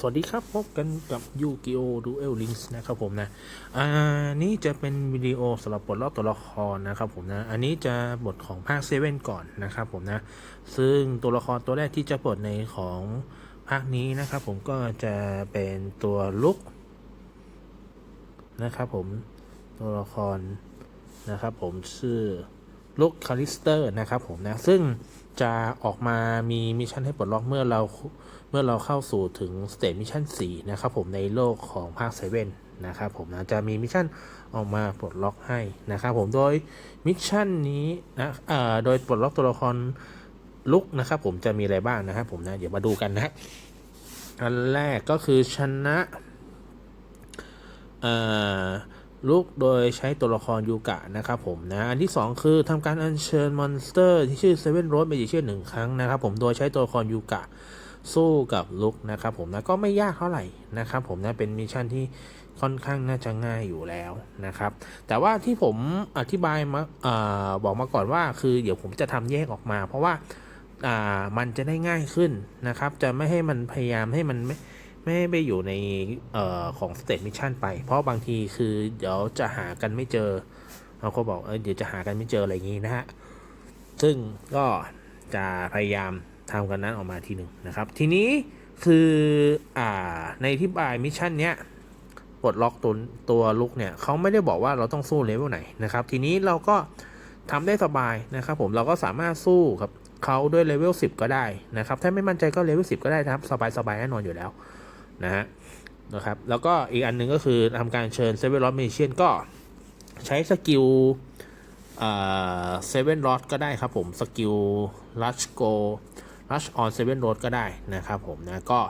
สวัสดีครับ พบกันกับยูกิโอดูเอลลิงส์นะครับผมนะอ่านี่จะเป็นวิดีโอสำหรับบทรอบตัวละครนะครับผมนะ อันนี้จะบทของภาคเซเว่นก่อนนะครับผมนะ ซึ่งตัวละครตัวแรกที่จะบทในของภาคนี้นะครับผมก็จะเป็นตัวลุกนะครับผมตัวละครนะครับผมชื่อ ลุคคาริสเตอร์นะครับผมนะ ซึ่งจะออกมามีมิชชั่นให้ปลดล็อกเมื่อเราเมื่อเราเข้าสู่ถึงสเตจมิชชั่น4นะครับผมในโลกของภาคเซเว่นนะครับผมนะจะมีมิชชั่นออกมาปลดล็อกให้นะครับผมโดยมิชชั่นนี้นะเอ่อโดยปลดล็อกตัวละครลุกนะครับผมจะมีอะไรบ้างนะครับผมนะเดี๋ยวมาดูกันนะอันแรกก็คือชนะเอ่อ ลุกโดยใช้ตัวละครยูกะนะครับผมนะอันที่ 2 คือทำการอัญเชิญมอนสเตอร์ที่ชื่อเซเว่นโรสเมจิเชียนหนึ่งครั้งนะครับผมโดยใช้ตัวละครยูกะสู้กับลุกนะครับผมนะก็ไม่ยากเท่าไหร่นะครับผมนะเป็นมิชชั่นที่ค่อนข้างน่าจะง่ายอยู่แล้วนะครับ แต่ว่าที่ผมอธิบายมาอบอกมาก่อนว่า คือเดี๋ยวผมจะทำแยกออกมา เพราะว่าอ่ามันจะได้ง่ายขึ้นนะครับ จะไม่ให้มันพยายามให้มันไม่ ไม่ให้ไปอยู่ในเอ่อของสเต t มิชชั่นไป เพราะบางทีคือเดี๋ยวจะหากันไม่เจอเราก็บอกเออเดี๋ยวจะหากันไม่เจออะไรอย่างนี้นะฮะซึ่งก็จะพยายามทำกันนั้นออกมาทีหนึ่งนะครับ ทีนี้คืออ่าในที่บายมิชชั่นเนี้ยปลดล็อกตัวตัวลุกเนี่ยเขาไม่ได้บอกว่าเราต้องสู้เลเวลไหนนะครับ ทีนี้เราก็ทำได้สบายนะครับ ผมเราก็สามารถสู้กับเขาด้วยเลเวล10 ก็ได้นะครับ ถ้าไม่มั่นใจก็เลเวล10 ก็ได้นะครับ สบายๆแน่นอนอยู่แล้ว นะฮะนะครับแล้วก็อีกอันหนึ่งก็คือทำการเชิญเซเว่นลอ m เมเชียนก็ใช้สกิลเซเว่นลอก็ได้ครับผมสกิลลัชโกลัชออนเซเว่นโรดก็ได้นะครับผมนะก็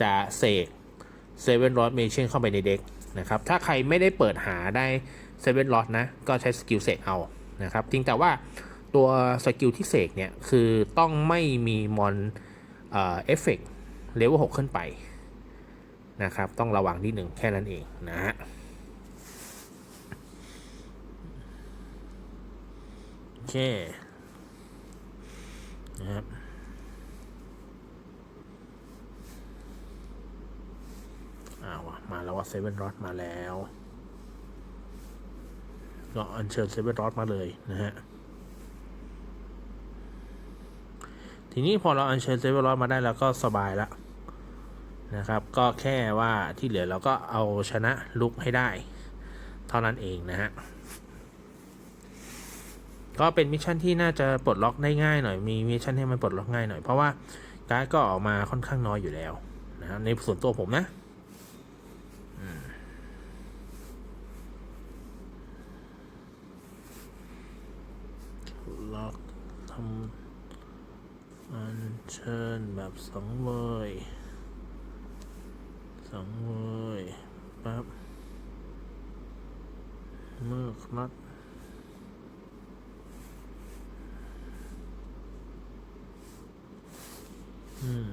จะเสกเซเว่นลอ m เมเชียนเข้าไปในเด็กนะครับถ้าใครไม่ได้เปิดหาได้เซเว่นลอนะก็ใช้สกิลเสกเอานะครับจริงแต่ว่าตัวสกิลที่เสกเนี่ยคือต้องไม่มีมอนเอฟเฟกต์เลเวล6ขึ้นไป นะครับ ต้องระวังที่หนึ่งแค่นั้นเองนะฮะโอเคนะครับอ้าวมาแล้วว่าเซเว่นรอดมาแล้วก็อัญเชิญเซเว่นรอดมาเลยนะฮะทีนี้พอเราอัญเชิญเซเว่นรอดมาได้แล้วก็สบายแล้ว นะครับ ก็แค่ว่าที่เหลือเราก็เอาชนะลุกให้ได้ เท่านั้นเองนะฮะก็เป็นมิชชั่นที่น่าจะปลดล็อกได้ง่ายหน่อย มีมิชชั่นให้มันปลดล็อกง่ายหน่อย เพราะว่าการ์ดก็ออกมาค่อนข้างน้อยอยู่แล้วนะในส่วนตัวผมนะล็อกทำอันเชิญแบบสองเวย สองเวยปั๊บเมื่อคลัดอืม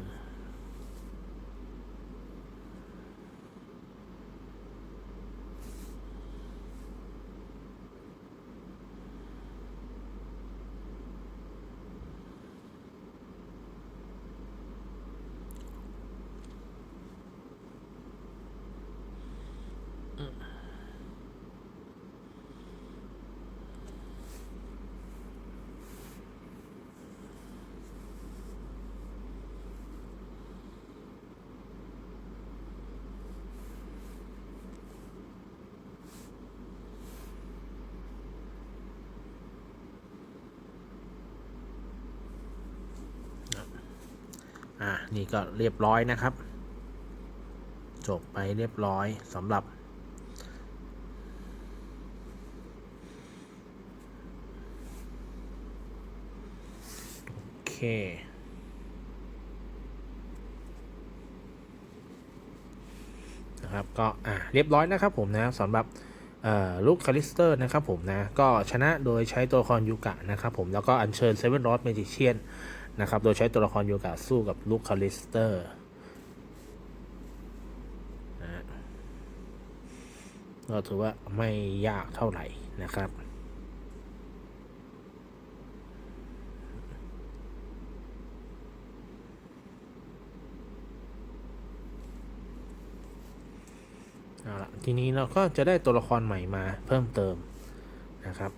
อ่านี่ก็เรียบร้อยนะครับ จบไปเรียบร้อยสำหรับ โอเคนะครับก็อ่าเรียบร้อยนะครับผมนะสำหรับลูกคาริสเตอร์นะครับผมนะ ก็ชนะโดยใช้ตัวละครยูกะนะครับผมแล้วก็อัญเชิญเซเว่นรอสเมจิเชียน นะครับ โดยใช้ตัวละครโยกะสู้กับลูกคาริสเตอร์นะก็ถือว่าไม่ยากเท่าไหร่นะครับเอาละทีนี้เราก็จะได้ตัวละครใหม่มาเพิ่มเติมนะครับ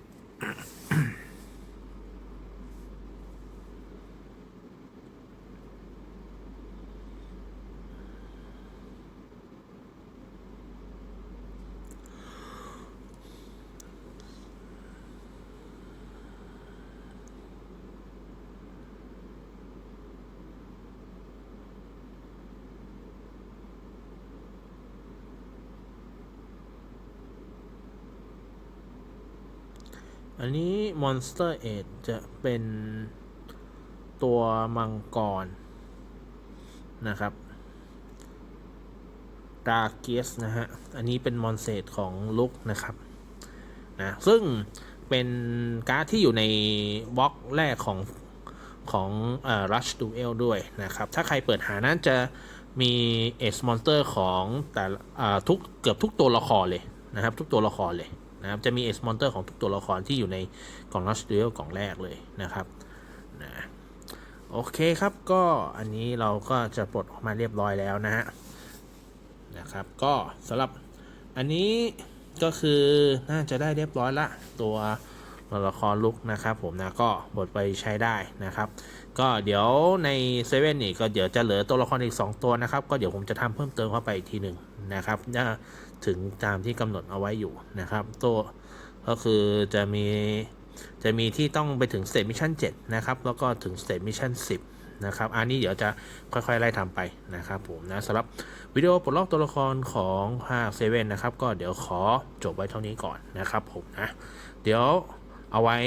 อันนี้ Monster Age จะเป็นตัวมังกร นะครับดาเกียสนะฮะ อันนี้เป็นมอนเซตของลุกนะครับ นะ ซึ่งเป็นการ์ดที่อยู่ในบล็อกแรกของของเอ่อ Rush Duel ด้วยนะครับ ถ้าใครเปิดหานั้นจะมีเอสมอนสเตอร์ของแต่ทุกเกือบทุกตัวละครเลยนะครับ ทุกตัวละครเลย นะครับจะมีเอสมอนเตอร์ของทุกตัวละครที่อยู่ในกล่อง Rush Duel กล่องแรกเลยนะครับนะโอเคครับก็อันนี้เราก็จะปลดออกมาเรียบร้อยแล้วนะฮะนะครับก็สำหรับอันนี้ก็คือน่าจะได้เรียบร้อยละตัวละครลุกนะครับผมนะก็บดไปใช้ได้นะครับ ก็เดี๋ยวในเซเว่นนี่ก็เดี๋ยวจะเหลือตัวละครอีก 2 ตัวนะครับ ก็เดี๋ยวผมจะทำเพิ่มเติมเข้าไปอีกทีหนึ่งนะครับน่า ถึงตามที่กำหนดเอาไว้อยู่นะครับ ตัวก็คือจะมีจะมีที่ต้องไปถึง State Mission 7นะครับ แล้วก็ถึง State Mission 10 นะครับ อันนี้เดี๋ยวจะค่อยๆ ไล่ทำไปนะครับผมนะสำหรับวิดีโอปลดล็อกตัวละครของภาคเซเว่นนะครับ ก็เดี๋ยวขอจบไว้เท่านี้ก่อนนะครับผมนะ เดี๋ยวเอาไว้